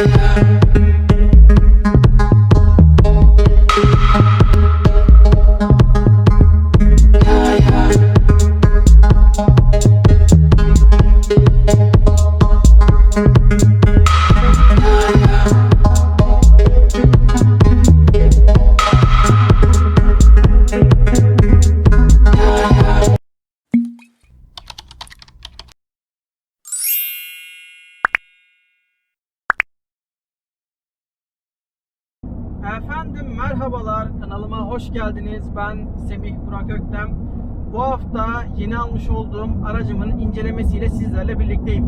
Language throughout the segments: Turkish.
Efendim geldiniz. Ben Semih Burak Öktem. Bu hafta yeni almış olduğum aracımın incelemesiyle sizlerle birlikteyim.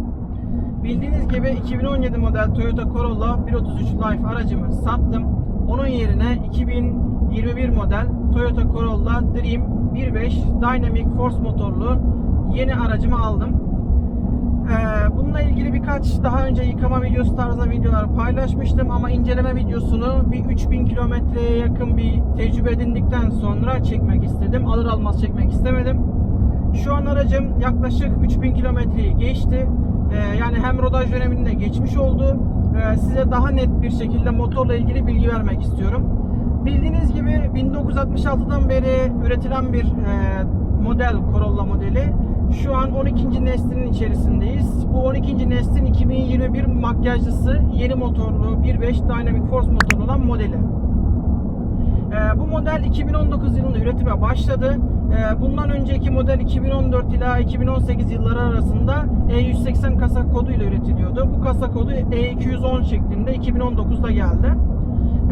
Bildiğiniz gibi 2017 model Toyota Corolla 133 Life aracımı sattım. Onun yerine 2021 model Toyota Corolla Dream 1.5 Dynamic Force motorlu yeni aracımı aldım. Ee, bununla ilgili birkaç daha önce yıkama videosu tarzı videolar paylaşmıştım ama inceleme videosunu bir 3000 kilometreye yakın bir tecrübe edindikten sonra çekmek istedim. Alır almaz çekmek istemedim. Şu an aracım yaklaşık 3000 kilometreyi geçti. Ee, yani hem rodaj dönemini de geçmiş oldu. Ee, size daha net bir şekilde motorla ilgili bilgi vermek istiyorum. Bildiğiniz gibi 1966'dan beri üretilen bir e, model Corolla modeli. Şu an 12. neslinin içerisindeyiz. Bu 12. neslin 2021 makyajlısı yeni motorlu 1.5 Dynamic Force motorlu olan modeli. Ee, bu model 2019 yılında üretime başladı. Ee, bundan önceki model 2014 ila 2018 yılları arasında E180 kasa koduyla üretiliyordu. Bu kasa kodu E210 şeklinde 2019'da geldi.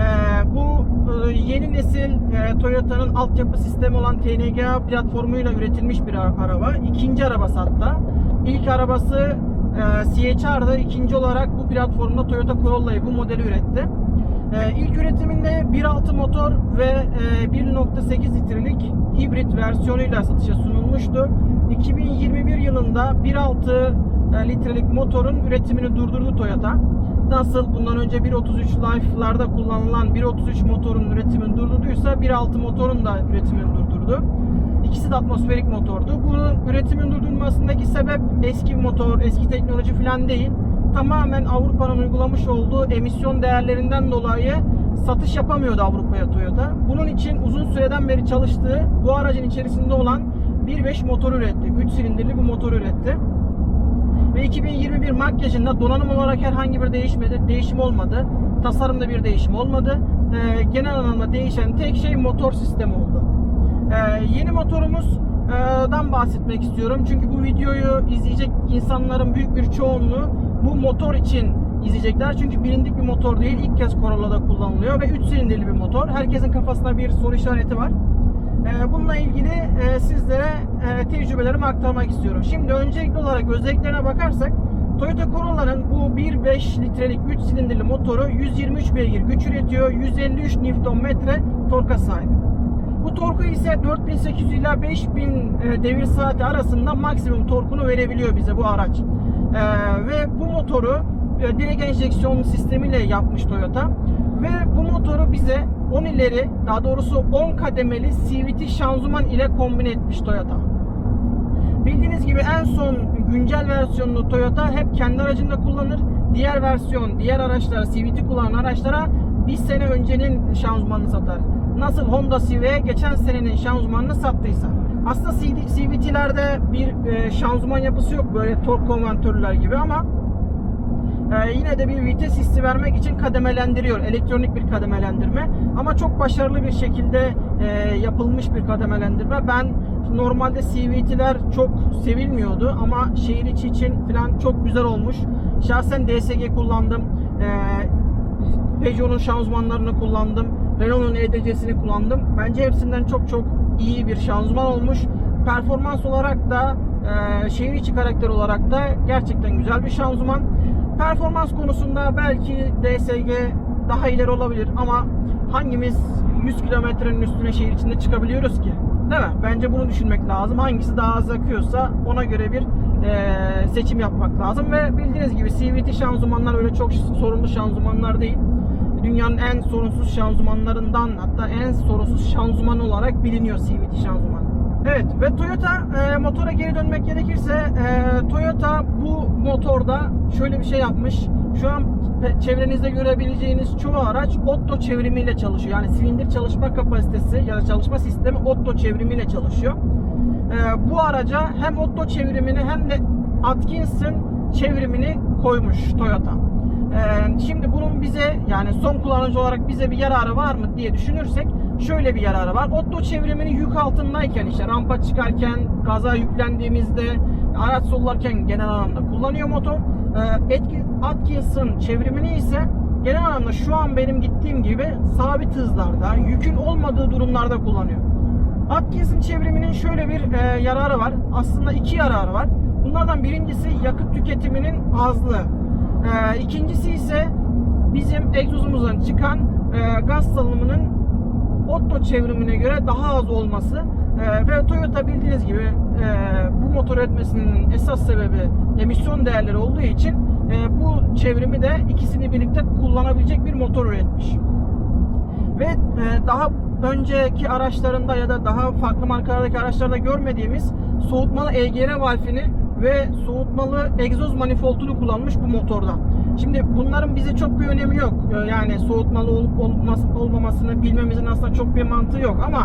Ee, bu e, yeni nesil e, Toyota'nın altyapı sistemi olan TNGA platformuyla üretilmiş bir ara- araba. İkinci arabası hatta. İlk arabası e, CHR'dı. İkinci olarak bu platformda Toyota Corolla'yı bu modeli üretti. İlk üretiminde 1.6 motor ve e, 1.8 litrelik hibrit versiyonuyla satışa sunulmuştu. 2021 yılında 1.6 e, litrelik motorun üretimini durdurdu Toyota. Nasıl bundan önce 1.33 Life'larda kullanılan 1.33 motorun üretimini durdurduysa 1.6 motorun da üretimini durdurdu. İkisi de atmosferik motordu. Bunun üretimin durdurulmasındaki sebep eski motor, eski teknoloji falan değil. Tamamen Avrupa'nın uygulamış olduğu emisyon değerlerinden dolayı satış yapamıyordu Avrupa'ya Toyota. Bunun için uzun süreden beri çalıştığı bu aracın içerisinde olan 1.5 motor üretti. 3 silindirli bir motor üretti. Ve 2021 makyajında donanım olarak herhangi bir değişmedi, değişim olmadı. Tasarımda bir değişim olmadı. Ee, genel anlamda değişen tek şey motor sistemi oldu. Ee, yeni motorumuzdan bahsetmek istiyorum. Çünkü bu videoyu izleyecek insanların büyük bir çoğunluğu bu motor için izleyecekler. Çünkü bilindik bir motor değil. İlk kez Corolla'da kullanılıyor ve 3 silindirli bir motor. Herkesin kafasında bir soru işareti var. Ee, Bununla ilgili e, sizlere e, tecrübelerimi aktarmak istiyorum. Şimdi öncelikli olarak özelliklerine bakarsak Toyota Corolla'nın bu 1.5 litrelik 3 silindirli motoru 123 beygir güç üretiyor. 153 Nm torka sahip. Bu torku ise 4800 ila 5000 e, devir saati arasında maksimum torkunu verebiliyor bize bu araç. Ve bu motoru direkt enjeksiyon sistemiyle yapmış Toyota. Ve bu motoru bize 10 ileri daha doğrusu 10 kademeli CVT şanzıman ile kombine etmiş Toyota. Bildiğiniz gibi en son güncel versiyonunu Toyota hep kendi aracında kullanır. Diğer versiyon, diğer araçlara, CVT kullanan araçlara bir sene öncenin şanzımanını satar. Nasıl Honda Civic'e geçen senenin şanzımanını sattıysa. Aslında CVT'lerde bir e, şanzıman yapısı yok böyle tork konvertörler gibi ama ee, yine de bir vites hissi vermek için kademelendiriyor. Elektronik bir kademelendirme. Ama çok başarılı bir şekilde e, yapılmış bir kademelendirme. Ben normalde CVT'ler çok sevilmiyordu ama şehir içi için falan çok güzel olmuş. Şahsen DSG kullandım. Ee, Peugeot'un şanzımanlarını kullandım. Renault'un EDC'sini kullandım. Bence hepsinden çok çok iyi bir şanzıman olmuş. Performans olarak da e, şehir içi karakter olarak da gerçekten güzel bir şanzıman. Performans konusunda belki DSG daha ileri olabilir ama hangimiz 100 kilometrenin üstüne şehir içinde çıkabiliyoruz ki? Değil mi? Bence bunu düşünmek lazım. Hangisi daha az akıyorsa ona göre bir e, seçim yapmak lazım ve bildiğiniz gibi CVT şanzımanlar öyle çok sorunlu şanzımanlar değil. Dünyanın en sorunsuz şanzımanlarından hatta en sorunsuz şanzıman olarak biliniyor CVT şanzıman. Evet ve Toyota e, motora geri dönmek gerekirse e, Toyota bu motorda şöyle bir şey yapmış. Şu an çevrenizde görebileceğiniz çoğu araç Otto çevrimiyle çalışıyor. Yani silindir çalışma kapasitesi ya da çalışma sistemi Otto çevrimiyle çalışıyor. Ee, bu araca hem Otto çevrimini hem de Atkinson çevrimini koymuş Toyota. Ee, şimdi bunun bize yani son kullanıcı olarak bize bir yararı var mı diye düşünürsek şöyle bir yararı var. Otto çevrimini yük altındayken işte rampa çıkarken, gaza yüklendiğimizde, araç sollarken genel anlamda kullanıyor motor. Ee, Etki- Atkinson çevrimini ise genel anlamda şu an benim gittiğim gibi sabit hızlarda, yükün olmadığı durumlarda kullanıyor. Atkinson çevriminin şöyle bir e, yararı var. Aslında iki yararı var. Bunlardan birincisi yakıt tüketiminin azlığı. E, ikincisi ise bizim egzozumuzdan çıkan e, gaz salınımının Otto çevrimine göre daha az olması E, ve Toyota bildiğiniz gibi e, bu motor üretmesinin esas sebebi emisyon değerleri olduğu için e, bu çevrimi de ikisini birlikte kullanabilecek bir motor üretmiş. Ve daha önceki araçlarında ya da daha farklı markalardaki araçlarda görmediğimiz soğutmalı EGR valfini ve soğutmalı egzoz manifoldunu kullanmış bu motorda. Şimdi bunların bize çok bir önemi yok. E, Yani soğutmalı olup olmaz, olmamasını bilmemizin aslında çok bir mantığı yok ama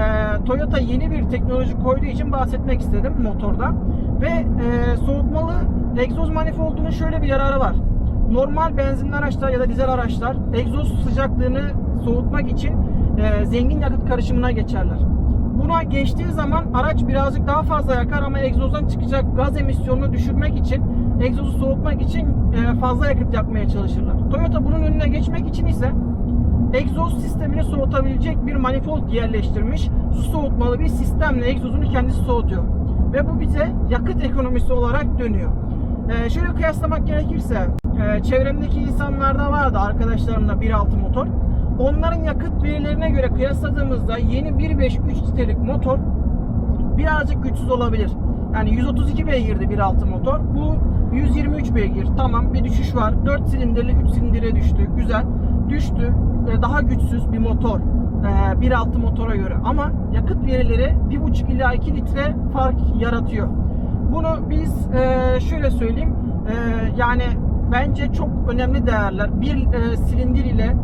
e, Toyota yeni bir teknoloji koyduğu için bahsetmek istedim motorda. Ve e, soğutmalı egzoz manifoldunun şöyle bir yararı var. Normal benzinli araçlar ya da dizel araçlar egzoz sıcaklığını soğutmak için e, zengin yakıt karışımına geçerler. Buna geçtiği zaman araç birazcık daha fazla yakar ama egzozdan çıkacak gaz emisyonunu düşürmek için, egzozu soğutmak için e, fazla yakıt yakmaya çalışırlar. Toyota bunun önüne geçmek için ise egzoz sistemini soğutabilecek bir manifold yerleştirmiş. Su soğutmalı bir sistemle egzozunu kendisi soğutuyor. Ve bu bize yakıt ekonomisi olarak dönüyor. Ee, şöyle kıyaslamak gerekirse e, çevremdeki insanlarda vardı arkadaşlarımda 1.6 motor. Onların yakıt verilerine göre kıyasladığımızda yeni 1.5 3 litrelik motor birazcık güçsüz olabilir. Yani 132 beygirdi 1.6 motor. Bu 123 beygir. Tamam bir düşüş var. 4 silindirli 3 silindire düştü. Güzel. Düştü. Ee, Daha güçsüz bir motor. Ee, 1.6 motora göre. Ama yakıt verileri 1.5 ila 2 litre fark yaratıyor. Bunu biz e, şöyle söyleyeyim. yani bence çok önemli değerler. Bir silindir ile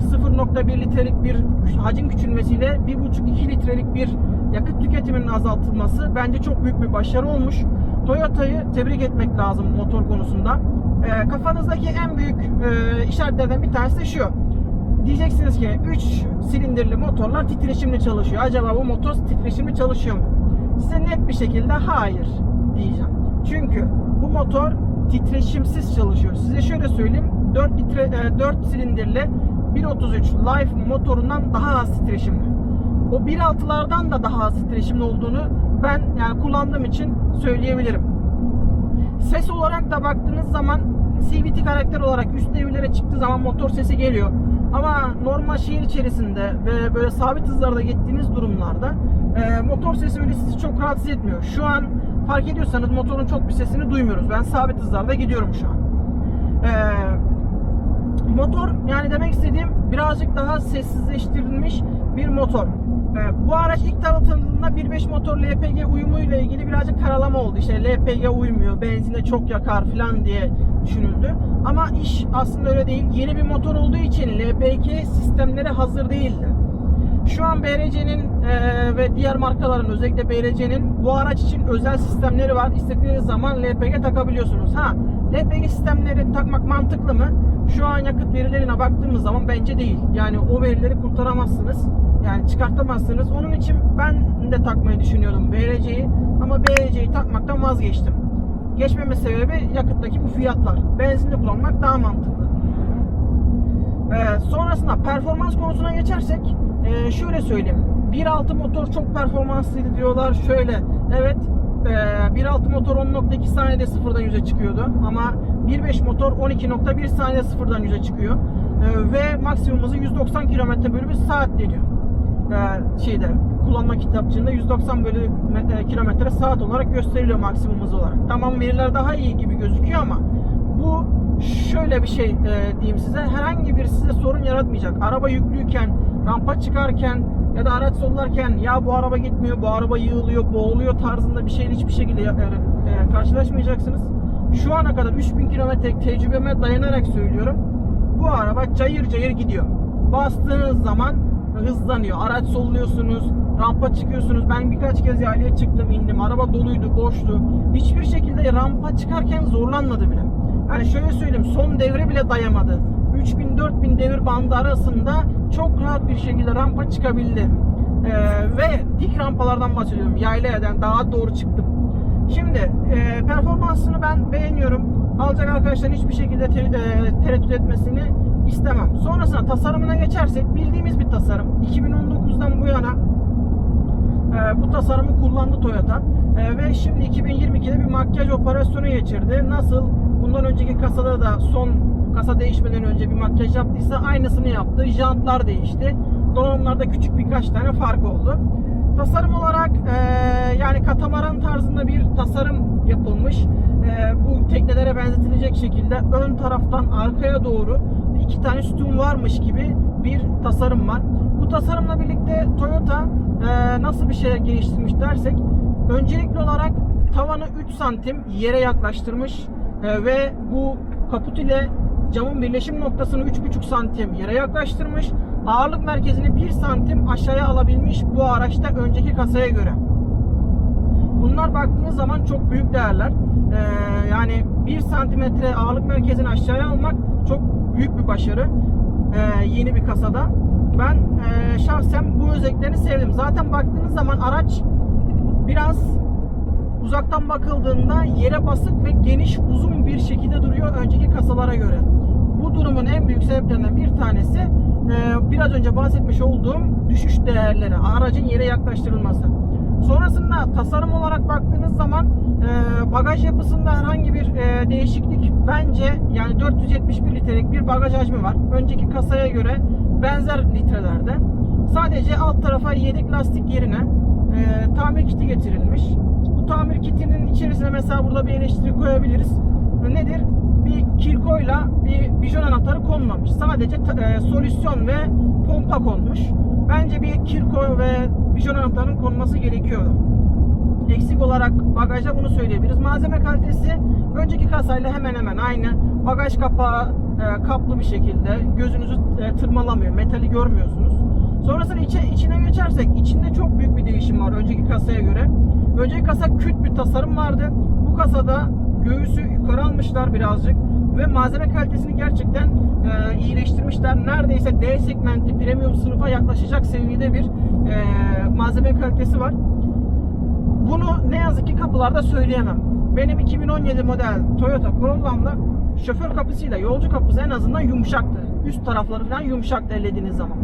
0.1 litrelik bir hacim küçülmesiyle 1.5-2 litrelik bir yakıt tüketiminin azaltılması bence çok büyük bir başarı olmuş. Toyota'yı tebrik etmek lazım motor konusunda. E, kafanızdaki en büyük e, işaretlerden bir tanesi de şu. Diyeceksiniz ki 3 silindirli motorlar titreşimli çalışıyor. Acaba bu motor titreşimli çalışıyor mu? Size net bir şekilde hayır diyeceğim. Çünkü bu motor titreşimsiz çalışıyor. Size şöyle söyleyeyim. 4 litre e, 4 silindirli 1.33 Life motorundan daha az titreşimli. O 1.6'lardan da daha az titreşimli olduğunu ben yani kullandığım için söyleyebilirim. Ses olarak da baktığınız zaman CVT karakter olarak üst devirlere çıktığı zaman motor sesi geliyor. Ama normal şehir içerisinde ve böyle sabit hızlarda gittiğiniz durumlarda e, motor sesi öyle sizi çok rahatsız etmiyor. Şu an fark ediyorsanız motorun çok bir sesini duymuyoruz. Ben sabit hızlarda gidiyorum şu an. E, motor yani demek istediğim birazcık daha sessizleştirilmiş bir motor. Ee, bu araç ilk tanıtıldığında 1.5 motor LPG uyumu ile ilgili birazcık karalama oldu. İşte LPG uymuyor, benzine çok yakar falan diye düşünüldü. Ama iş aslında öyle değil. Yeni bir motor olduğu için LPG sistemleri hazır değildi. Şu an BRC'nin e, ve diğer markaların özellikle BRC'nin bu araç için özel sistemleri var. İstediğiniz zaman LPG takabiliyorsunuz. Ha, LPG sistemleri takmak mantıklı mı? Şu an yakıt verilerine baktığımız zaman bence değil. Yani o verileri kurtaramazsınız. Yani çıkartamazsınız. Onun için ben de takmayı düşünüyordum BRC'yi. Ama BRC'yi takmaktan vazgeçtim. Geçmeme sebebi yakıttaki bu fiyatlar. Benzinli kullanmak daha mantıklı. Ee, sonrasında performans konusuna geçersek e, şöyle söyleyeyim. 1.6 motor çok performanslıydı diyorlar. Şöyle evet 1.6 motor 10.2 saniyede sıfırdan 100'e çıkıyordu. Ama 1.5 motor 12.1 saniyede sıfırdan 100'e çıkıyor. E, ve maksimum hızı 190 km bölü saat deniyor. E, şeyde kullanma kitapçığında 190 bölü e, kilometre saat olarak gösteriliyor maksimum hız olarak. Tamam veriler daha iyi gibi gözüküyor ama bu şöyle bir şey e, diyeyim size. Herhangi bir size sorun yaratmayacak. Araba yüklüyken, rampa çıkarken ya da araç sollarken ya bu araba gitmiyor, bu araba yığılıyor, boğuluyor tarzında bir şeyle hiçbir şekilde e, e, karşılaşmayacaksınız. şu ana kadar 3000 kilometre tecrübeme dayanarak söylüyorum. Bu araba cayır cayır gidiyor. Bastığınız zaman hızlanıyor. Araç solluyorsunuz, rampa çıkıyorsunuz. Ben birkaç kez yaylaya çıktım, indim. Araba doluydu, boştu. Hiçbir şekilde rampa çıkarken zorlanmadı bile. Yani şöyle söyleyeyim, son devre bile dayamadı. 3000-4000 devir bandı arasında çok rahat bir şekilde rampa çıkabildi. Ee, ve dik rampalardan bahsediyorum. Yaylayadan daha doğru çıktım. Şimdi e, performansını ben beğeniyorum. Alacak arkadaşların hiçbir şekilde te- e, tereddüt etmesini istemem. Sonrasında tasarımına geçersek bildiğimiz bir tasarım. 2019'dan bu yana e, bu tasarımı kullandı Toyota. E, ve şimdi 2022'de bir makyaj operasyonu geçirdi. Nasıl bundan önceki kasada da son kasa değişmeden önce bir makyaj yaptıysa aynısını yaptı. Jantlar değişti. Donanımlarda küçük birkaç tane fark oldu. Tasarım olarak e, yani katamaran tarzında bir tasarım yapılmış. E, bu teknelere benzetilecek şekilde ön taraftan arkaya doğru iki tane sütun varmış gibi bir tasarım var. Bu tasarımla birlikte Toyota e, nasıl bir şeyler geliştirmiş dersek öncelikli olarak tavanı 3 santim yere yaklaştırmış e, ve bu kaput ile camın birleşim noktasını 3,5 santim yere yaklaştırmış. Ağırlık merkezini 1 santim aşağıya alabilmiş bu araçta önceki kasaya göre. Bunlar baktığınız zaman çok büyük değerler. Ee, yani 1 santimetre ağırlık merkezini aşağıya almak çok büyük bir başarı. Ee, yeni bir kasada. Ben e, şahsen bu özelliklerini sevdim. Zaten baktığınız zaman araç biraz uzaktan bakıldığında yere basık ve geniş uzun bir şekilde duruyor önceki kasalara göre. Bu durumun en büyük sebeplerinden bir tanesi e, biraz önce bahsetmiş olduğum düşüş değerleri, aracın yere yaklaştırılması. Sonrasında tasarım olarak baktığınız zaman e, bagaj yapısında herhangi bir e, değişiklik bence yani 471 litrelik bir bagaj hacmi var. Önceki kasaya göre benzer litrelerde. Sadece alt tarafa yedek lastik yerine tamir kiti getirilmiş. Bu tamir kitinin içerisine mesela burada bir eleştiri koyabiliriz. Nedir? Bir kirkoyla bir bijon anahtarı konmamış. Sadece e, solüsyon ve pompa konmuş. Bence bir kirko ve bijon anahtarının konması gerekiyordu. Eksik olarak bagajda bunu söyleyebiliriz. Malzeme kalitesi önceki kasayla hemen hemen aynı. Bagaj kapağı e, kaplı bir şekilde gözünüzü e, tırmalamıyor. Metali görmüyorsunuz. Sonrasında içe, içine geçersek içinde çok büyük bir değişim var önceki kasaya göre. Önceki kasa küt bir tasarım vardı. Bu kasada göğüsü yukarı almışlar birazcık ve malzeme kalitesini gerçekten e, iyileştirmişler. Neredeyse D segmenti premium sınıfa yaklaşacak seviyede bir e, malzeme kalitesi var. Bunu ne yazık ki kapılarda söyleyemem. Benim 2017 model Toyota Corolla'mda şoför kapısıyla yolcu kapısı en azından yumuşaktı. Üst tarafları falan yumuşaktı ellediğiniz zaman.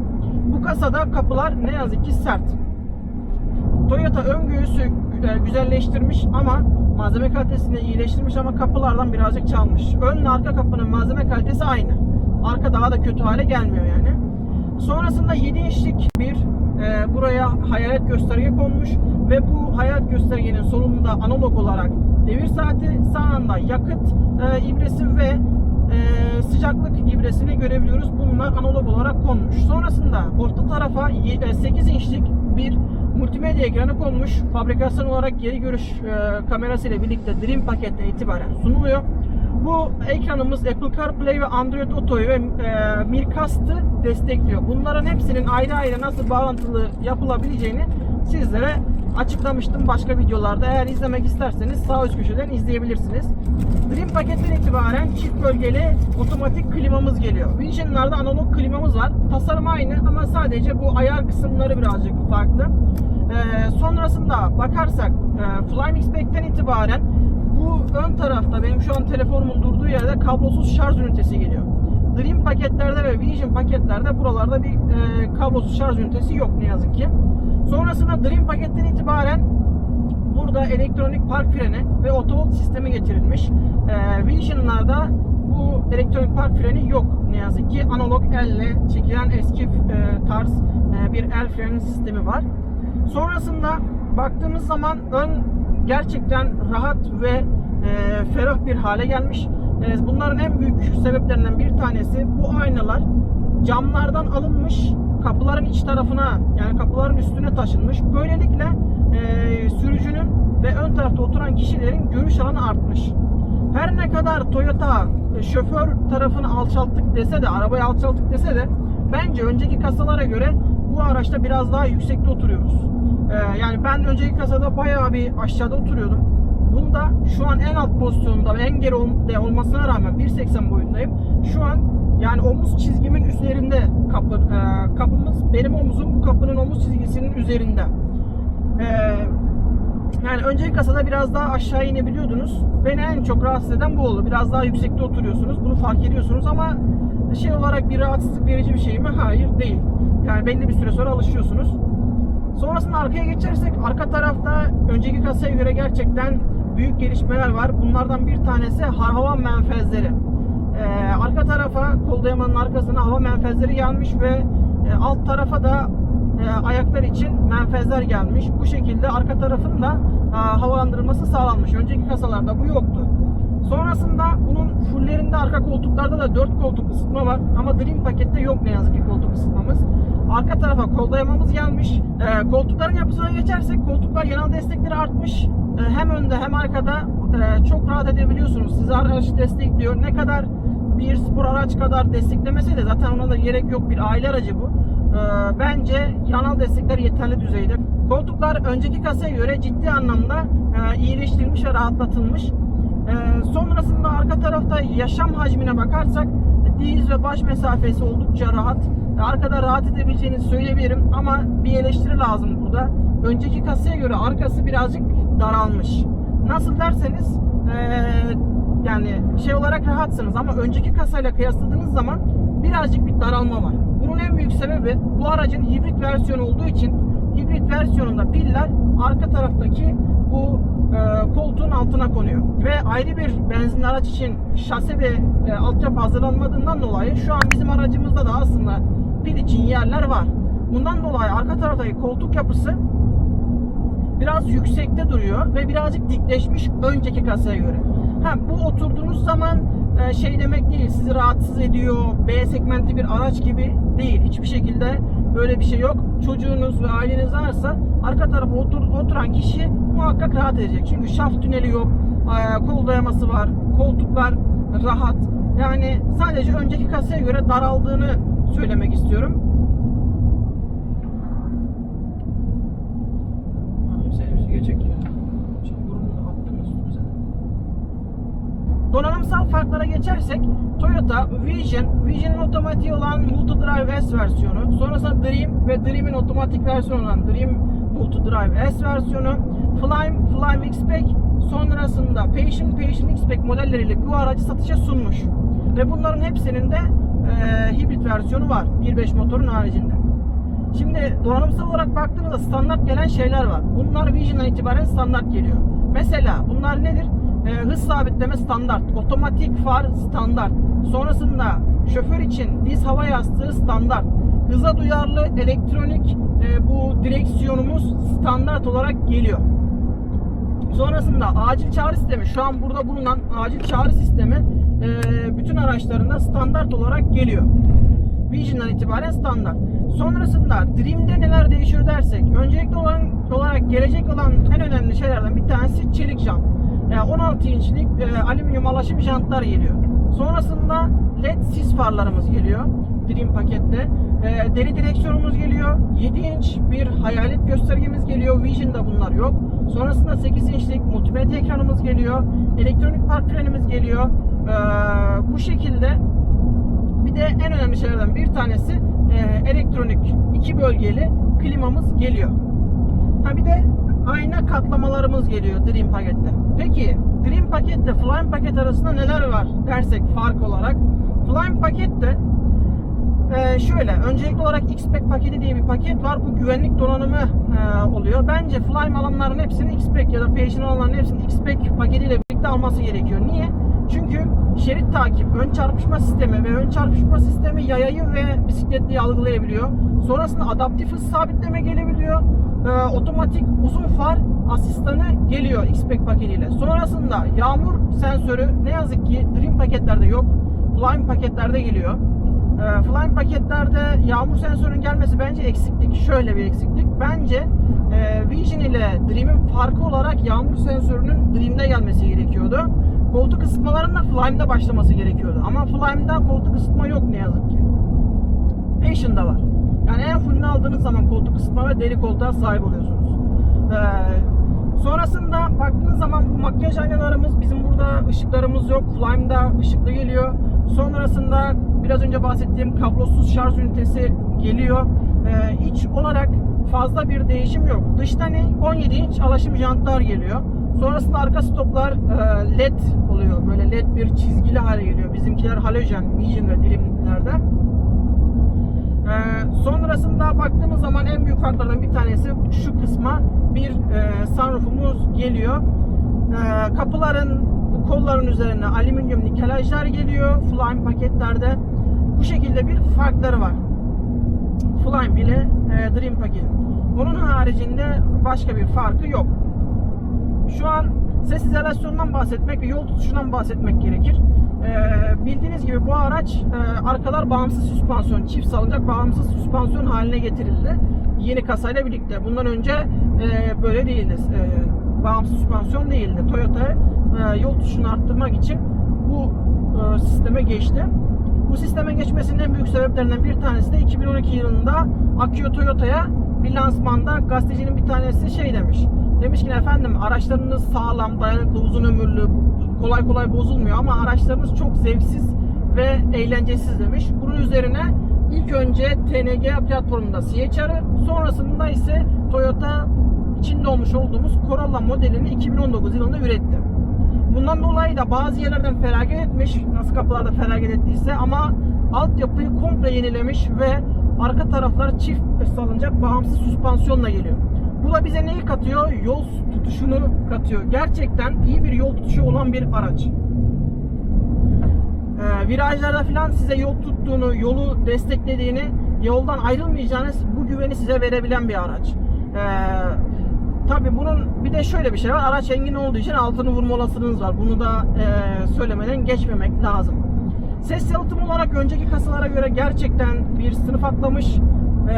Bu kasada kapılar ne yazık ki sert. Toyota ön göğüsü e, güzelleştirmiş ama malzeme kalitesini iyileştirmiş ama kapılardan birazcık çalmış. Önle arka kapının malzeme kalitesi aynı. Arka daha da kötü hale gelmiyor yani. Sonrasında 7 inçlik bir e, buraya hayalet gösterge konmuş ve bu hayalet göstergenin solunda analog olarak devir saati sağında yakıt e, ibresi ve e, sıcaklık ibresini görebiliyoruz. Bunlar analog olarak konmuş. Sonrasında orta tarafa ye- e, 8 inçlik bir multimedya ekranı konmuş. Fabrikasyon olarak geri görüş e, kamerası ile birlikte Dream paketten itibaren sunuluyor. Bu ekranımız Apple CarPlay ve Android Auto'yu ve e, Mircast'ı destekliyor. Bunların hepsinin ayrı ayrı nasıl bağlantılı yapılabileceğini sizlere açıklamıştım başka videolarda. Eğer izlemek isterseniz sağ üst köşeden izleyebilirsiniz. Dream paketten itibaren çift bölgeli otomatik klimamız geliyor. Vision'larda analog klimamız var. Tasarım aynı ama sadece bu ayar kısımları birazcık farklı. Ee, sonrasında bakarsak e, Flymix Back'ten itibaren bu ön tarafta benim şu an telefonumun durduğu yerde kablosuz şarj ünitesi geliyor. Dream paketlerde ve Vision paketlerde buralarda bir e, kablosuz şarj ünitesi yok ne yazık ki. Sonrasında Dream paketten itibaren burada elektronik park freni ve otovolt sistemi getirilmiş. E, Vision'larda bu elektronik park freni yok ne yazık ki. Analog elle çekilen eski e, tarz e, bir el freni sistemi var. Sonrasında baktığımız zaman ön gerçekten rahat ve e, ferah bir hale gelmiş. Bunların en büyük sebeplerinden bir tanesi bu aynalar camlardan alınmış kapıların iç tarafına yani kapıların üstüne taşınmış. Böylelikle e, sürücünün ve ön tarafta oturan kişilerin görüş alanı artmış. Her ne kadar Toyota e, şoför tarafını alçalttık dese de, arabayı alçalttık dese de bence önceki kasalara göre bu araçta biraz daha yüksekte oturuyoruz. Ee, yani ben önceki kasada bayağı bir aşağıda oturuyordum. Bunda şu an en alt pozisyonda en geri olmasına rağmen 1.80 boyundayım. Şu an yani omuz çizgimin üzerinde kapı, e, kapımız, benim omuzum bu kapının omuz çizgisinin üzerinde. Ee, yani önceki kasada biraz daha aşağı inebiliyordunuz. Beni en çok rahatsız eden bu oldu. Biraz daha yüksekte oturuyorsunuz. Bunu fark ediyorsunuz ama şey olarak bir rahatsızlık verici bir şey mi? Hayır değil. Yani belli bir süre sonra alışıyorsunuz. Sonrasında arkaya geçersek arka tarafta önceki kasaya göre gerçekten büyük gelişmeler var. Bunlardan bir tanesi hava menfezleri. Ee, arka tarafa kol dayamanın arkasına hava menfezleri gelmiş ve e, alt tarafa da e, ayaklar için menfezler gelmiş. Bu şekilde arka tarafın da e, havalandırılması sağlanmış. Önceki kasalarda bu yoktu. Sonrasında bunun fullerinde arka koltuklarda da 4 koltuk ısıtma var. Ama Dream pakette yok ne yazık ki koltuk ısıtmamız. Arka tarafa kol dayamamız gelmiş. Ee, koltukların yapısına geçersek koltuklar yanal destekleri artmış. Ee, hem önde hem arkada e, çok rahat edebiliyorsunuz. Sizi araç destekliyor. Ne kadar bir spor araç kadar desteklemese de zaten ona da gerek yok. Bir aile aracı bu. Ee, bence yanal destekler yeterli düzeyde. Koltuklar önceki kasaya göre ciddi anlamda e, iyileştirilmiş ve rahatlatılmış. Sonrasında arka tarafta yaşam hacmine bakarsak diz ve baş mesafesi oldukça rahat. Arkada rahat edebileceğinizi söyleyebilirim ama bir eleştiri lazım burada. Önceki kasaya göre arkası birazcık daralmış. Nasıl derseniz ee, yani şey olarak rahatsınız ama önceki kasayla kıyasladığınız zaman birazcık bir daralma var. Bunun en büyük sebebi bu aracın hibrit versiyonu olduğu için hibrit versiyonunda piller arka taraftaki bu e, koltuğun altına konuyor. Ve ayrı bir benzinli araç için şase ve e, altyapı hazırlanmadığından dolayı şu an bizim aracımızda da aslında pil için yerler var. Bundan dolayı arka taraftaki koltuk yapısı biraz yüksekte duruyor ve birazcık dikleşmiş önceki kasaya göre. Ha, bu oturduğunuz zaman e, şey demek değil, sizi rahatsız ediyor, B segmenti bir araç gibi değil. Hiçbir şekilde böyle bir şey yok. Çocuğunuz ve aileniz varsa arka tarafa otur, oturan kişi muhakkak rahat edecek. Çünkü şaft tüneli yok, e, kol dayaması var, koltuklar rahat. Yani sadece önceki kasaya göre daraldığını söylemek istiyorum. Donanımsal farklara geçersek Toyota Vision, Vision'ın otomatiği olan Multi Drive S versiyonu, sonrasında Dream ve Dream'in otomatik versiyonu olan Dream Multi Drive S versiyonu, Flyme, Flyme X-Pack, sonrasında Passion, Passion X-Pack modelleriyle bu aracı satışa sunmuş. Ve bunların hepsinin de e, hibrit versiyonu var. 1.5 motorun haricinde. Şimdi donanımsal olarak baktığımızda standart gelen şeyler var. Bunlar Vision'dan itibaren standart geliyor. Mesela bunlar nedir? Ee, hız sabitleme standart, otomatik far standart. Sonrasında şoför için diz hava yastığı standart. Hıza duyarlı elektronik e, bu direksiyonumuz standart olarak geliyor. Sonrasında acil çağrı sistemi şu an burada bulunan acil çağrı sistemi e, bütün araçlarında standart olarak geliyor. Vision'dan itibaren standart. Sonrasında Dream'de neler değişiyor dersek öncelikli olan olarak gelecek olan en önemli şeylerden bir tanesi çelik jant. Yani 16 inçlik e, alüminyum alaşım jantlar geliyor. Sonrasında LED sis farlarımız geliyor Dream pakette. E, deri direksiyonumuz geliyor. 7 inç bir hayalet göstergemiz geliyor. Vision'da bunlar yok. Sonrasında 8 inçlik multimedya ekranımız geliyor. Elektronik park frenimiz geliyor. E, bu şekilde bir de en önemli şeylerden bir tanesi elektronik iki bölgeli klimamız geliyor. Ha bir de ayna katlamalarımız geliyor Dream pakette. Peki Dream pakette Flyme paket arasında neler var dersek fark olarak Flyme pakette e, şöyle öncelikli olarak X-Pack paketi diye bir paket var. Bu güvenlik donanımı e, oluyor. Bence Flyme alanların hepsini X-Pack ya da Passion alanların hepsini X-Pack paketiyle birlikte alması gerekiyor. Niye? Çünkü şerit takip, ön çarpışma sistemi ve ön çarpışma sistemi yayayı ve bisikletliyi algılayabiliyor. Sonrasında adaptif hız sabitleme gelebiliyor. Ee, otomatik uzun far asistanı geliyor X-Pack paketiyle. Sonrasında yağmur sensörü ne yazık ki Dream paketlerde yok. Flyme paketlerde geliyor. Ee, Flyme paketlerde yağmur sensörünün gelmesi bence eksiklik. Şöyle bir eksiklik. Bence e, Vision ile Dream'in farkı olarak yağmur sensörünün Dream'de gelmesi gerekiyordu. Koltuk ısıtmaların da Flyme'da başlaması gerekiyordu. Ama Flyme'da koltuk ısıtma yok ne yazık ki. Passion'da var. Yani en fullünü aldığınız zaman koltuk ısıtma ve deri koltuğa sahip oluyorsunuz. Ee, sonrasında baktığınız zaman bu makyaj aynalarımız bizim burada ışıklarımız yok. Flyme'da ışıklı geliyor. Sonrasında biraz önce bahsettiğim kablosuz şarj ünitesi geliyor. Ee, iç olarak fazla bir değişim yok. Dışta ne? 17 inç alaşım jantlar geliyor. Sonrasında arka stoplar e, led oluyor. Böyle led bir çizgili hale geliyor. Bizimkiler halojen, Vision ve dilimlerde. Ee, sonrasında baktığımız zaman en büyük farklardan bir tanesi şu kısma bir e, sunroofumuz geliyor. Ee, kapıların kolların üzerine alüminyum nikelajlar geliyor. Flyme paketlerde bu şekilde bir farkları var. Flyme ile e, Dream paket. Onun haricinde başka bir farkı yok. Şu an ses izolasyonundan bahsetmek ve yol tutuşundan bahsetmek gerekir. Ee, bildiğiniz gibi bu araç e, arkalar bağımsız süspansiyon, çift salıncak bağımsız süspansiyon haline getirildi. Yeni kasayla birlikte. Bundan önce e, böyle değildi. E, bağımsız süspansiyon değildi. Toyota e, yol tutuşunu arttırmak için bu e, sisteme geçti. Bu sisteme geçmesinin en büyük sebeplerinden bir tanesi de 2012 yılında Akio Toyota'ya bir lansmanda gazetecinin bir tanesi şey demiş. Demiş ki efendim araçlarınız sağlam, dayanıklı, uzun ömürlü, kolay kolay bozulmuyor ama araçlarınız çok zevksiz ve eğlencesiz demiş. Bunun üzerine ilk önce TNG platformunda CHR'ı sonrasında ise Toyota içinde olmuş olduğumuz Corolla modelini 2019 yılında üretti. Bundan dolayı da bazı yerlerden feragat etmiş, nasıl kapılarda feragat ettiyse ama altyapıyı komple yenilemiş ve arka taraflar çift salınacak bağımsız süspansiyonla geliyor. Bu da bize neyi katıyor? Yol tutuşunu katıyor. Gerçekten iyi bir yol tutuşu olan bir araç. Ee, virajlarda falan size yol tuttuğunu, yolu desteklediğini, yoldan ayrılmayacağınız bu güveni size verebilen bir araç. Ee, Tabi bunun bir de şöyle bir şey var. Araç engin olduğu için altını vurma olasılığınız var. Bunu da e, söylemeden geçmemek lazım. Ses yalıtımı olarak önceki kasalara göre gerçekten bir sınıf atlamış e,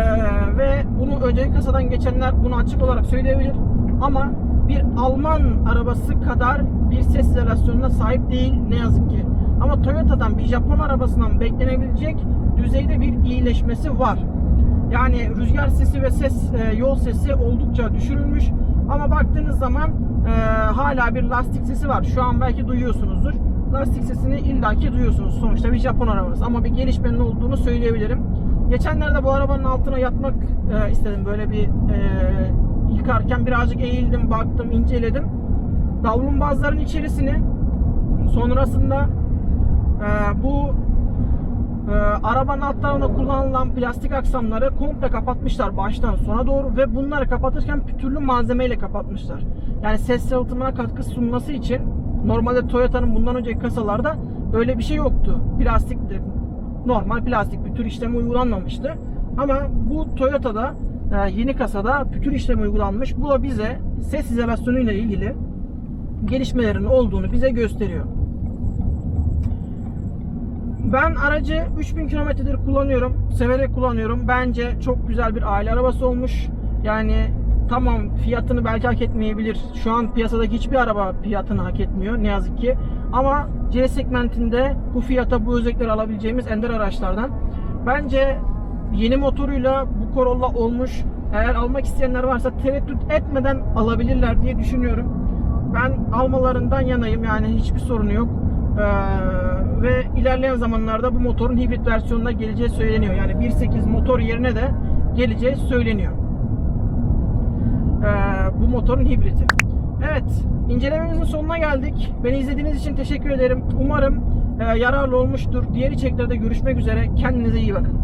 ve bunu önceki kasadan geçenler bunu açık olarak söyleyebilir. Ama bir Alman arabası kadar bir ses izolasyonuna sahip değil ne yazık ki. Ama Toyota'dan bir Japon arabasından beklenebilecek düzeyde bir iyileşmesi var. Yani rüzgar sesi ve ses yol sesi oldukça düşürülmüş. Ama baktığınız zaman e, hala bir lastik sesi var. Şu an belki duyuyorsunuzdur. Lastik sesini illaki duyuyorsunuz. Sonuçta bir Japon arabası. Ama bir gelişmenin olduğunu söyleyebilirim. Geçenlerde bu arabanın altına yatmak e, istedim. Böyle bir e, yıkarken birazcık eğildim, baktım, inceledim. Davlumbazların içerisini sonrasında e, bu ee, arabanın alt tarafında kullanılan plastik aksamları komple kapatmışlar baştan sona doğru ve bunları kapatırken pütürlü malzemeyle kapatmışlar. Yani ses yalıtımına katkı sunması için normalde Toyota'nın bundan önceki kasalarda öyle bir şey yoktu. Plastikti. Normal plastik pütür işlemi uygulanmamıştı. Ama bu Toyota'da e, yeni kasada pütür işlemi uygulanmış. Bu da bize ses izolasyonu ile ilgili gelişmelerin olduğunu bize gösteriyor. Ben aracı 3000 kilometredir kullanıyorum. Severek kullanıyorum. Bence çok güzel bir aile arabası olmuş. Yani tamam fiyatını belki hak etmeyebilir. Şu an piyasadaki hiçbir araba fiyatını hak etmiyor ne yazık ki. Ama C segmentinde bu fiyata bu özellikleri alabileceğimiz ender araçlardan. Bence yeni motoruyla bu Corolla olmuş. Eğer almak isteyenler varsa tereddüt etmeden alabilirler diye düşünüyorum. Ben almalarından yanayım yani hiçbir sorunu yok. Ee, ve ilerleyen zamanlarda bu motorun hibrit versiyonuna geleceği söyleniyor. Yani 1.8 motor yerine de geleceği söyleniyor. Ee, bu motorun hibriti. Evet, incelememizin sonuna geldik. Beni izlediğiniz için teşekkür ederim. Umarım e, yararlı olmuştur. Diğer içeriklerde görüşmek üzere. Kendinize iyi bakın.